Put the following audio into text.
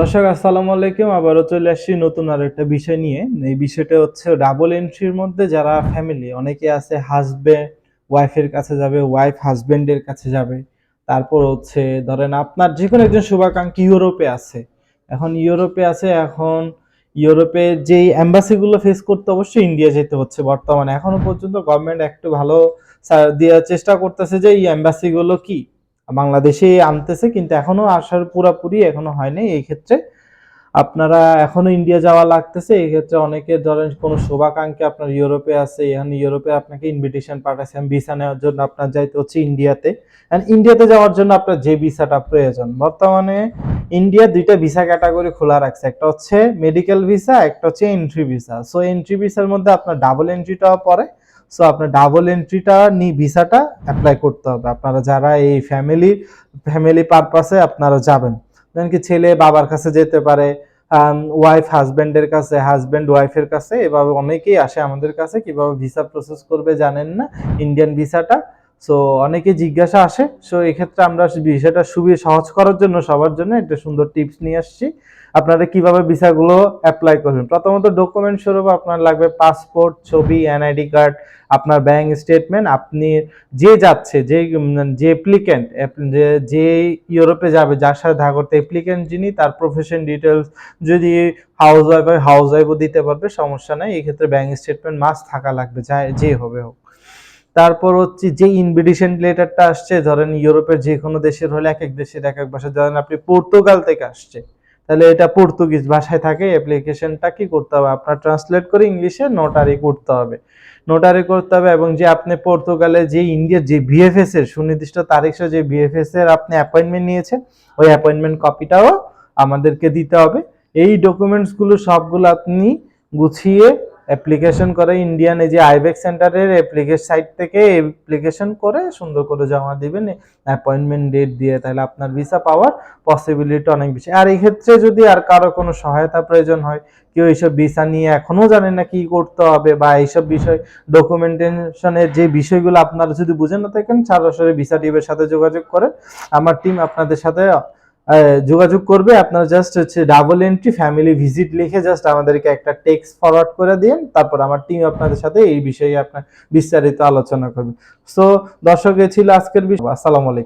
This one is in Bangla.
দর্শক, আসসালামু আলাইকুম। আবারও চলে আসছি নতুন আর একটা বিষয় নিয়ে। এই বিষয়টা হচ্ছে ডাবল এন্ট্রির মধ্যে যারা ফ্যামিলি অনেকে আছে হাজবেন্ড ওয়াইফের কাছে যাবে ওয়াইফ হাজবেন্ডের কাছে যাবে। তারপর হচ্ছে, ধরেন আপনার যে কোনো একজন শুভাকাঙ্ক্ষী ইউরোপে আছে। এখন ইউরোপে আছে, এখন ইউরোপে যেই অ্যাম্বাসিগুলো ফেস করতে অবশ্যই ইন্ডিয়া যেতে হচ্ছে বর্তমানে। এখনও পর্যন্ত গভর্নমেন্ট একটু ভালো দেওয়ার চেষ্টা করতেছে যে এই অ্যাম্বাসিগুলো কি বাংলাদেশে আনতেছে, কিন্তু এখনও আসার পুরাপুরি এখনও হয়নি। এই ক্ষেত্রে আপনারা এখনও ইন্ডিয়া যাওয়া লাগতেছে। এই ক্ষেত্রে অনেকে ধরেন কোনো শুভাকাঙ্ক্ষী আপনার ইউরোপে আছে, এখন ইউরোপে আপনাকে ইনভিটেশন পাঠাচ্ছেন ভিসা নেওয়ার জন্য আপনার যাইতে হচ্ছে ইন্ডিয়াতে ইন্ডিয়াতে যাওয়ার জন্য আপনার যে ভিসাটা প্রয়োজন। বর্তমানে ইন্ডিয়া দুইটা ভিসা ক্যাটাগরি খোলা রাখছে। একটা হচ্ছে মেডিকেল ভিসা একটা হচ্ছে এন্ট্রি ভিসা সো এন্ট্রি ভিসার মধ্যে আপনার ডাবল এন্ট্রিটাও পড়ে। সো আপনার ডাবল এন্ট্রিটা নি ভিসাটা অ্যাপ্লাই করতে হবে। আপনারা যারা এই ফ্যামিলি ফ্যামিলি পারপাসে আপনারা যাবেন। যেমন কি ছেলে বাবার কাছে যেতে পারে ওয়াইফ হাজব্যান্ডের কাছে হাজব্যান্ড ওয়াইফের কাছে, এভাবে অনেকেই আসে আমাদের কাছে। কীভাবে ভিসা প্রসেস করবে জানেন না? ইন্ডিয়ান ভিসাটা সো অনেকে জিজ্ঞাসা আসে। সো এক্ষেত্রে আমরা ভিসাটা সুবিধা সহজ করার জন্য সবার জন্য একটা সুন্দর টিপস নিয়ে আসছি। আপনারা কীভাবে ভিসাগুলো অ্যাপ্লাই করবেন? প্রথমত ডকুমেন্ট স্বরূপ আপনার লাগবে পাসপোর্ট ছবি এনআইডি কার্ড আপনার ব্যাংক স্টেটমেন্ট আপনি যে যাচ্ছে, যে যে অ্যাপ্লিক্যান্ট যে ইউরোপে যাবে, যার সাথে দেখা করতে অ্যাপ্লিক্যান্ট যিনি, তার প্রফেশন ডিটেলস যদি হাউস ওয়াইফ হয় হাউস ওয়াইফও দিতে পারবে, সমস্যা নাই। এক্ষেত্রে ক্ষেত্রে ব্যাংক স্টেটমেন্ট মাস্ট থাকা লাগবে, যা, যে হবে হোক। তারপর হচ্ছে যে ইনভিটেশন লেটারটা আসছে, ধরেন ইউরোপের যে কোনো দেশের হলে এক এক দেশের এক এক ভাষা। ধরেন আপনি পর্তুগাল থেকে আসছে, তাহলে এটা পর্তুগিজ ভাষায় থাকে অ্যাপ্লিকেশনটা কি করতে হবে? আপনার ট্রান্সলেট করে ইংলিশে নোটারি করতে হবে। নোটারি করতে হবে এবং যে আপনি পর্তুগালে যে ইন্ডিয়ার যে বিএফএস এর, সুনির্দিষ্ট তারিখ যে বিএফএস এর আপনি অ্যাপয়েন্টমেন্ট নিয়েছেন, ওই অ্যাপয়েন্টমেন্ট কপিটাও আমাদেরকে দিতে হবে। এই ডকুমেন্টসগুলো সবগুলো আপনি গুছিয়ে অ্যাপ্লিকেশন করে ইন্ডিয়ান এই যে আইবেক সেন্টারের অ্যাপ্লিকেশন সাইট থেকে অ্যাপ্লিকেশন করে সুন্দর করে জমা দিবেন অ্যাপয়েন্টমেন্ট ডেট দিয়ে তাহলে আপনার ভিসা পাওয়ার পসিবিলিটি অনেক বেশি। আর এই ক্ষেত্রে যদি আর কারও কোনো সহায়তা প্রয়োজন হয়, কেউ এইসব ভিসা নিয়ে এখনও জানে না কি করতে হবে বা এইসব বিষয় ডকুমেন্টেশনের যে বিষয়গুলো আপনারা যদি বুঝে না থাকেন, সরাসরি ভিসা টিমের সাথে যোগাযোগ করেন। আমার টিম আপনাদের সাথে যোগাযোগ করবে, আপনারা জাস্ট হচ্ছে ডাবল এন্ট্রি ফ্যামিলি ভিজিট লিখে জাস্ট আমাদেরকে একটা টেক্সট ফরওয়ার্ড করে দিন, তারপর আমার টিম আপনাদের সাথে এই বিষয়ে আপনার বিস্তারিত আলোচনা করবে। সো দর্শক, এ ছিল আজকের বিষয়। আসসালামু আলাইকুম।